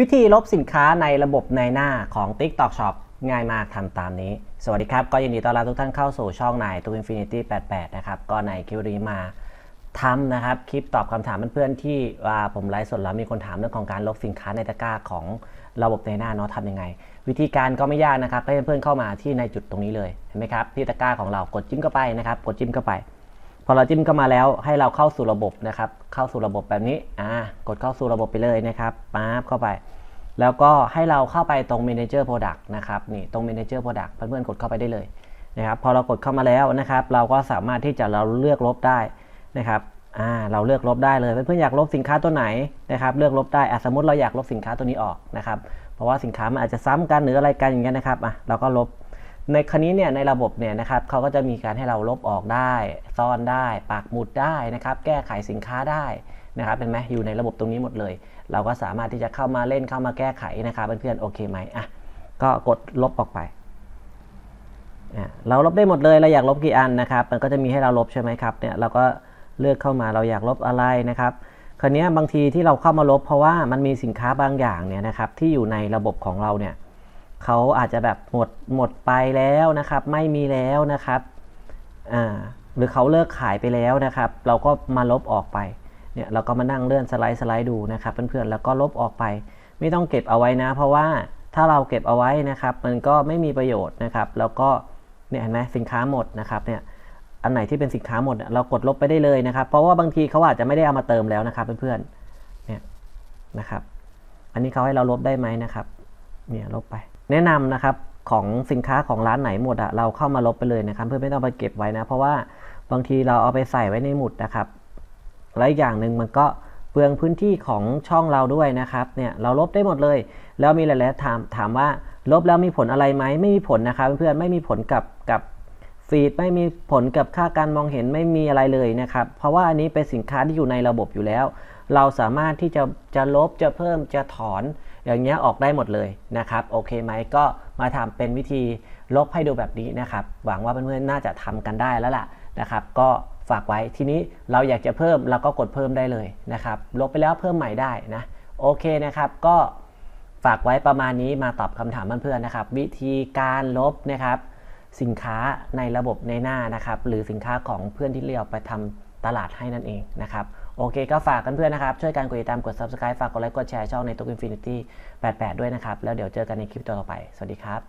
วิธีลบสินค้าในระบบในหน้าของ TikTok Shop ง่ายมากทำตามนี้ สวัสดีครับ ก็ยินดีต้อนรับทุกท่านเข้าสู่ช่องนายตูอินฟินิตี้88 นะครับ ก็ในคลิปนี้มาทำนะครับ คลิปตอบคำถามเพื่อนๆที่ว่าผมไลฟ์สดแล้วมีคนถามเรื่องของการลบสินค้าในตะกร้าของระบบในหน้าเนาะทำยังไง วิธีการก็ไม่ยากนะครับให้เพื่อนๆเข้ามาที่ในจุดตรงนี้เลยเห็นไหมครับที่ตะกร้าของเรากดจิ้มเข้าไปนะครับ กดจิ้มเข้าไป พอเราจิ้มเข้ามาแล้วให้เราเข้าสู่ระบบนะครับ เข้าสู่ระบบแบบนี้อ่ากดเข้าสู่ระบบไปเลยนะครับป๊าบเข้าไป แล้วก็ให้เราเข้าไปตรง Manager Product นะครับนี่ตรง Manager Product เพื่อนๆกดเข้าไปได้เลยนะครับพอเรากดเข้ามาแล้วนะครับ เราก็สามารถที่จะเราเลือกลบได้นะครับอ่าเราเลือกลบได้เลยเพื่อนๆอยากลบสินค้าตัวไหนนะครับ เลือกลบได้อะสมมติเราอยากลบสินค้าตัวนี้ออกนะครับ เพราะว่าสินค้ามันอาจจะซ้ำกันหรืออะไรกันอย่างเงี้ยนะครับอะเราก็ลบ ในคันนี้เนี่ยในระบบเนี่ยนะครับเขาก็จะมีการให้เราลบออกได้ ซ่อนได้ปักหมุดได้นะครับ แก้ไขสินค้าได้นะครับเป็นไหมอยู่ในระบบตรงนี้หมดเลย เราก็สามารถที่จะเข้ามาเล่นเข้ามาแก้ไขนะครับเพื่อนๆโอเคไหมอะก็กดลบออกไปอะเราลบได้หมดเลยเราอยากลบกี่อันนะครับ มันก็จะมีให้เราลบใช่ไหมครับเนี่ยเราก็เลือกเข้ามาเราอยากลบอะไรนะครับคราวนี้บางทีที่เราเข้ามาลบเพราะว่ามันมีสินค้าบางอย่างเนี่ยนะครับที่อยู่ในระบบของเราเนี่ย เขาอาจจะแบบหมดหมดไปแล้วนะครับ ไม่มีแล้วนะครับหรือเขาเลิกขายไปแล้วนะครับ เราก็มาลบออกไปเนี่ยเราก็มานั่งเลื่อนสไลด์สไลด์ดูนะครับเพื่อนๆแล้วก็ลบออกไป ไม่ต้องเก็บเอาไว้นะ เพราะว่าถ้าเราเก็บเอาไว้นะครับ มันก็ไม่มีประโยชน์นะครับ แล้วก็เนี่ยเห็นไหมสินค้าหมดนะครับเนี่ยอันไหนที่เป็นสินค้าหมดเนี่ยเรากดลบไปได้เลยนะครับ เพราะว่าบางทีเขาอาจจะไม่ได้เอามาเติมแล้วนะครับเพื่อนๆเนี่ยนะครับ อันนี้เขาให้เราลบได้ไหมนะครับ เนี่ยลบไป แนะนำนะครับของสินค้าของร้านไหนหมดอะเราเข้ามาลบไปเลยนะครับ เพื่อไม่ต้องไปเก็บไว้นะ เพราะว่าบางทีเราเอาไปใส่ไว้ในหมุดนะครับและอีกอย่างหนึ่งมันก็เปลืองพื้นที่ของช่องเราด้วยนะครับเนี่ยเราลบได้หมดเลย แล้วมีหลายๆถามถามว่าลบแล้วมีผลอะไรไหมไม่มีผลนะครับ เพื่อนๆไม่มีผลกับกับฟีดไม่มีผลกับค่าการมองเห็นไม่มีอะไรเลยนะครับ เพราะว่าอันนี้เป็นสินค้าที่อยู่ในระบบอยู่แล้ว เราสามารถที่จะจะลบจะเพิ่มจะถอน อย่างเงี้ยออกได้หมดเลยนะครับโอเคไหมก็มาทำเป็นวิธีลบให้ดูแบบนี้นะครับ หวังว่าเพื่อนๆน่าจะทำกันได้แล้วล่ะนะครับ ก็ฝากไว้ทีนี้เราอยากจะเพิ่มเราก็กดเพิ่มได้เลยนะครับลบไปแล้วเพิ่มใหม่ได้นะโอเคนะครับก็ฝากไว้ประมาณนี้มาตอบคำถามเพื่อนๆนะครับ วิธีการลบนะครับ สินค้าในระบบในหน้านะครับ หรือสินค้าของเพื่อนที่เรียกไปทำ ตลาดให้นั่นเองนะครับโอเคก็ฝากกันเพื่อนนะครับ ช่วยกันกดติดตามกด subscribe ฝากกดไลค์กดแชร์ช่องในตุกอินฟินิตี้88 ด้วยนะครับ แล้วเดี๋ยวเจอกันในคลิปต่อไป สวัสดีครับ